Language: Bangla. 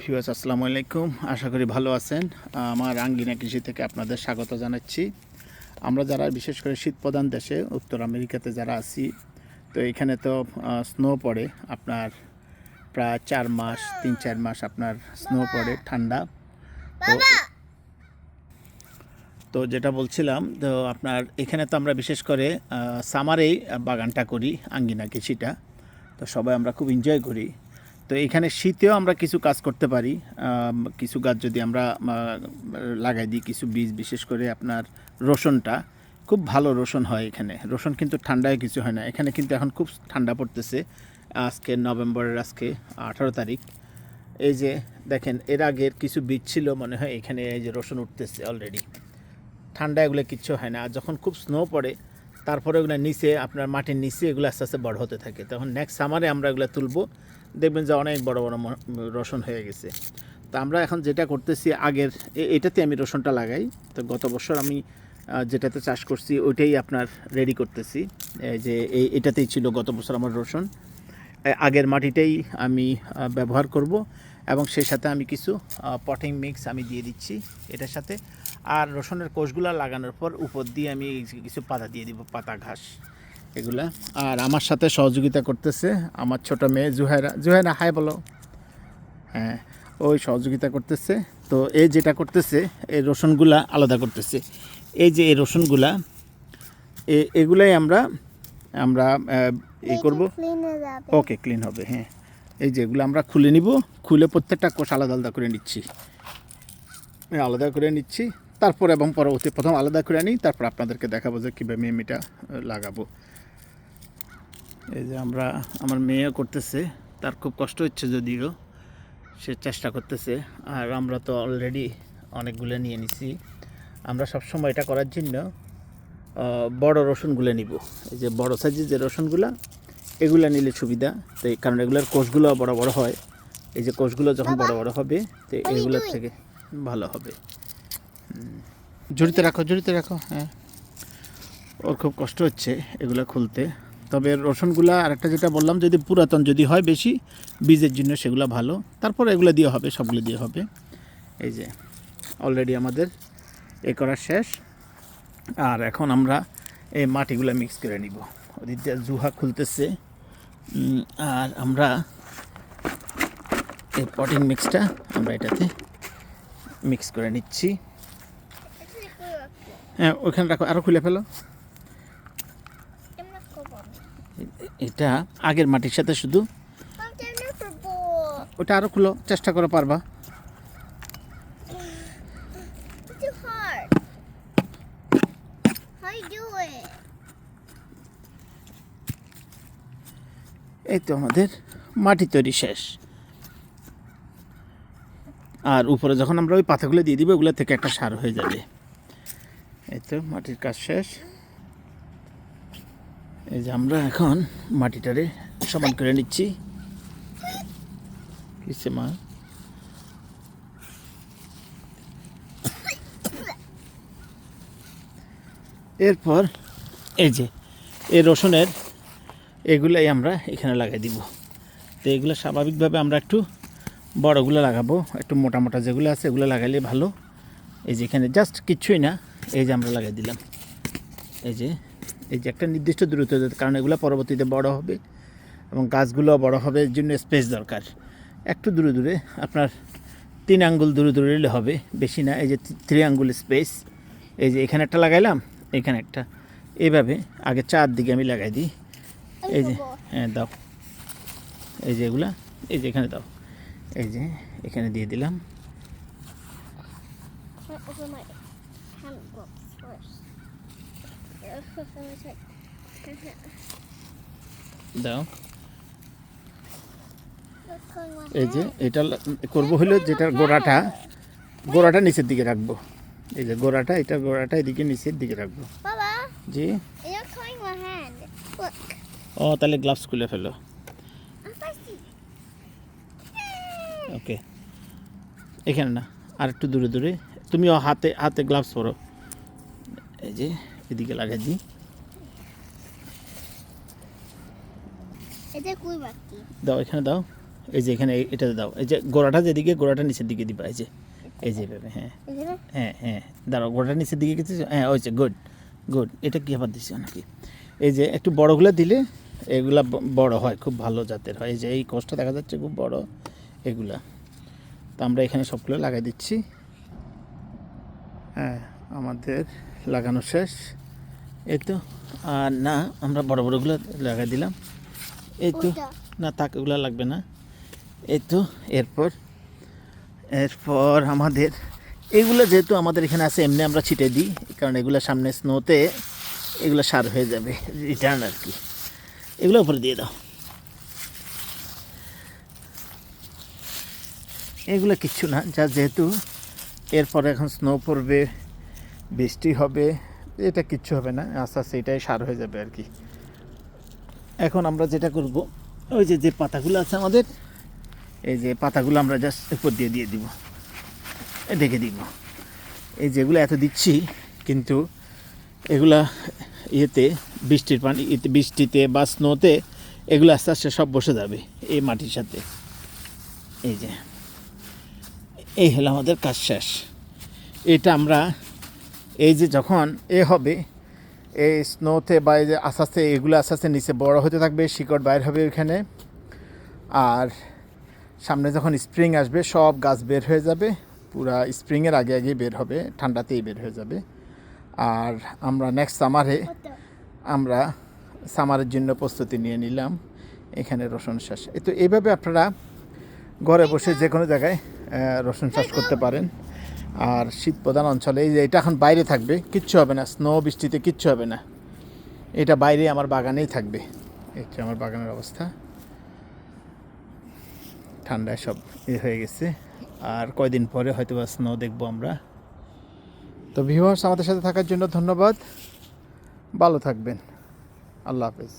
ভিউয়ার্স আসসালামু আলাইকুম। আশা করি ভালো আছেন। আমার আঙ্গিনা কৃষি থেকে আপনাদের স্বাগত জানাচ্ছি। আমরা যারা বিশেষ করে শীত প্রধান দেশে উত্তর আমেরিকাতে যারা আছি তো এখানে তো স্নো পড়ে। আপনার প্রায় চার মাস তিন চার মাস আপনার স্নো পড়ে ঠান্ডা। তো তো যেটা বলছিলাম তো আপনার এখানে তো আমরা বিশেষ করে সামারেই বাগানটা করি আঙ্গিনা কৃষিটা। তো সবাই আমরা খুব এনজয় করি। তো এখানে শীতেও আমরা কিছু কাজ করতে পারি। কিছু গাছ যদি আমরা লাগাই দিই, কিছু বীজ, বিশেষ করে আপনার রসুনটা, খুব ভালো রসুন হয় এখানে। রসুন কিন্তু ঠান্ডায় কিছু হয় না। এখানে কিন্তু এখন খুব ঠান্ডা পড়তেছে। আজকে নভেম্বরের আজকে আঠারো তারিখ। এই যে দেখেন, এর আগের কিছু বীজ ছিল মনে হয়, এখানে এই যে রসুন উঠতেছে অলরেডি ঠান্ডা এগুলো কিচ্ছু হয় না। আর যখন খুব স্নো পড়ে, তারপরে ওগুলো নিচে, আপনার মাটির নিচে এগুলো আস্তে আস্তে বড় হতে থাকে। তখন নেক্সট সামারে আমরা এগুলো তুলবো। দেখবেন যে অনেক বড় বড় রসুন হয়ে গেছে। তো আমরা এখন যেটা করতেছি আগের এটাতে আমি রসুনটা লাগাই। তো গত বছর আমি যেটাতে চাষ করছি ওইটাই আপনার রেডি করতেছি। যে এই এটাতেই ছিল গত বছর আমার রসুন আগের মাটিটাই আমি ব্যবহার করব এবং সেই সাথে আমি কিছু পটিং মিক্স আমি দিয়ে দিচ্ছি এটার সাথে। আর রসুনের কোষগুলো লাগানোর পর উপর দিয়ে আমি কিছু পাতা দিয়ে দিব, পাতা ঘাস। এগুলা। আর আমার সাথে সহযোগিতা করতেছে আমার ছোট মেয়ে জুহাইরা। জুহাইরা হাই বলো। হ্যাঁ ওই সহযোগিতা করতেছে। তো এই যেটা করতেছে এই রসুনগুলা আলাদা করতেছে। এই যে এই রসুনগুলা এ- এগুলাই আমরা আমরা এই করব. ওকে ক্লিন হবে হ্যাঁ। এই যেগুলো আমরা খুলে নিব। খুলে প্রত্যেকটা কোষ আলাদা আলাদা করে নিচ্ছি। আলাদা করে নিচ্ছি। তারপর এবং পরবর্তী প্রথম আলাদা করে নিই তারপর আপনাদেরকে দেখাবো যে কীভাবে মেমিটা লাগাবো। এই যে আমরা আমার মেয়ে করতেছে তার খুব কষ্ট হচ্ছে যদিও সে চেষ্টা করতেছে আর আমরা তো অলরেডি অনেকগুলো নিয়ে নিছি। আমরা সবসময় এটা করার জন্য বড় রসুনগুলো নিব। এই যে বড় সাইজের যে রসুনগুলো এগুলো নিলে সুবিধা। তো এই কারণ এগুলোর কোষগুলো বড় বড় হয়। এই যে কোষগুলো যখন বড় বড় হবে তো এগুলোর থেকে ভালো হবে। জড়িতে রাখো জড়িতে রাখো হ্যাঁ। ওর খুব কষ্ট হচ্ছে এগুলো খুলতে। তবে রসুনগুলা আরেকটা যেটা বললাম, যদি পুরাতন যদি হয় বেশি, বীজের জন্য সেগুলো ভালো। তারপর এগুলো দিয়ে হবে, সবগুলো দিয়ে হবে। এই যে অলরেডি আমাদের এ করা শেষ। আর এখন আমরা এই মাটিগুলো মিক্স করে নিব। ওদিক জুহা খুলতেছে। আর আমরা এই পটিং মিক্সটা আমরা এটাতে মিক্স করে নিচ্ছি। হ্যাঁ ওখানে রাখো আরও খুলে ফেলো। এটা আগের মাটির সাথে শুধু ওটা আরও খুলো, চেষ্টা করে পারবা? এই তো আমাদের মাটি তৈরি শেষ। আর উপরে যখন আমরা ওই পাতাগুলো দিয়ে দিব, ওগুলো থেকে একটা সার হয়ে যাবে। এই তো মাটির কাজ শেষ। এই যে আমরা এখন মাটিটারে সমান করে নিচ্ছি। কিসে মা? এরপর এই যে, এই রসুনের এগুলাই আমরা এখানে লাগাই দিব। তো এগুলো স্বাভাবিকভাবে আমরা একটু বড়গুলো লাগাবো, একটু মোটা মোটা যেগুলো আছে এগুলো লাগাইলে ভালো। এই যে এখানে জাস্ট কিচ্ছুই না, এই যে আমরা লাগাই দিলাম। এই যে এই যে একটা নির্দিষ্ট দূরত্ব কারণ এগুলো পরবর্তীতে বড় হবে এবং গাছগুলো বড় হবে, এর জন্য স্পেস দরকার। একটু দূরে দূরে আপনার তিন আঙ্গুল দূরে দূরে এলে হবে, বেশি না, এই যে থ্রি আঙ্গুল স্পেস এই যে এখানে একটা লাগাইলাম, এখানে একটা। এইভাবে আগে চার দিকে আমি লাগাই দিই। এই যে হ্যাঁ দাও। এই যে এগুলা, এই যে এখানে দাও। এই যে এখানে দিয়ে দিলাম। দাও? এই যে এটা করব হলো যেটার গোড়াটা। গোড়াটা নিচের দিকে রাখব। এই যে গোড়াটা এটা গোড়াটা এদিকে নিচের দিকে রাখব। জি। my ও তাহলে গ্লাভস খুলে ফেলো. ওকে। এখানে না আর একটু দূরে দূরে। তুমিও হাতে হাতে গ্লাভস পরো। এই যে। এদিকে লাগাই দিই। এটা কই বাকি? দাও এখানে দাও। এই যে এখানে এটাতে দাও। এই যে গোড়াটা যেদিকে গোড়াটা নিচের দিকে দিবা এই যে। এই যে এভাবে হ্যাঁ। হ্যাঁ হ্যাঁ। দাঁড়াও গোড়াটা নিচের দিকে কিছু হ্যাঁ হয়েছে গুড গুড এটা কি আবার দিচ্ছি নাকি? এই যে একটু বড়গুলো দিলে এগুলা বড় হয় খুব ভালো জাতের হয়। এই যে এই কোষটা দেখা যাচ্ছে খুব বড় এগুলা। তো আমরা এখানে সবগুলো লাগাই দিচ্ছি। হ্যাঁ আমাদের লাগানো শেষ। এই তো আর না আমরা বড় বড়গুলো লাগাই দিলাম। এই তো না তাক এগুলো লাগবে না। এই তো এরপর এরপর আমাদের এগুলো যেহেতু আমাদের এখানে আছে এমনি আমরা ছিটে দিই কারণ এগুলো সামনে স্নোতে এগুলো সার হয়ে যাবে রিটার্ন আর কি। এগুলো উপরে দিয়ে দাও। এগুলো কিচ্ছু না যা যেহেতু এরপরে এখন স্নো পড়বে। বৃষ্টি হবে, এটা কিচ্ছু হবে না, আস্তে আস্তে এটাই সার হয়ে যাবে আর কি। এখন আমরা যেটা করব, ওই যে যে পাতাগুলো আছে আমাদের, এই যে পাতাগুলো আমরা জাস্ট উপর দিয়ে দিয়ে দিব ঢেকে দিব। এই যেগুলো এত দিচ্ছি, কিন্তু এগুলা ইয়েতে, বৃষ্টির পানি বৃষ্টিতে বা স্নোতে এগুলো আস্তে আস্তে সব বসে যাবে এই মাটির সাথে। এই যে, এই হলো আমাদের কাজ শেষ। এটা আমরা এই যে যখন এ হবে এই স্নোতে বা এই যে আস্তে আস্তে এগুলো আস্তে আস্তে নিচে বড় হতে থাকবে শিকড় বাইর হবে ওইখানে। আর সামনে যখন স্প্রিং আসবে সব গাছ বের হয়ে যাবে। পুরা স্প্রিংয়ের আগে আগে বের হবে ঠান্ডাতেই বের হয়ে যাবে। আর আমরা নেক্সট সামারে আমরা সামারের জন্য প্রস্তুতি নিয়ে নিলাম। এখানে রসুন চাষ। এ তো এইভাবে আপনারা ঘরে বসে যে কোনো জায়গায় রসুন চাষ করতে পারেন। আর শীত প্রধান অঞ্চলে, এই যে এটা এখন বাইরে থাকবে, কিচ্ছু হবে না, স্নো, বৃষ্টিতে কিচ্ছু হবে না। এটা বাইরে আমার বাগানেই থাকবে এটা আমার বাগানের অবস্থা। ঠান্ডায় সব এ হয়ে গেছে, আর কয়দিন পরে হয়তো বা স্নো দেখব আমরা। তো ভিউয়ার্স আমাদের সাথে থাকার জন্য ধন্যবাদ। ভালো থাকবেন। আল্লাহ হাফেজ।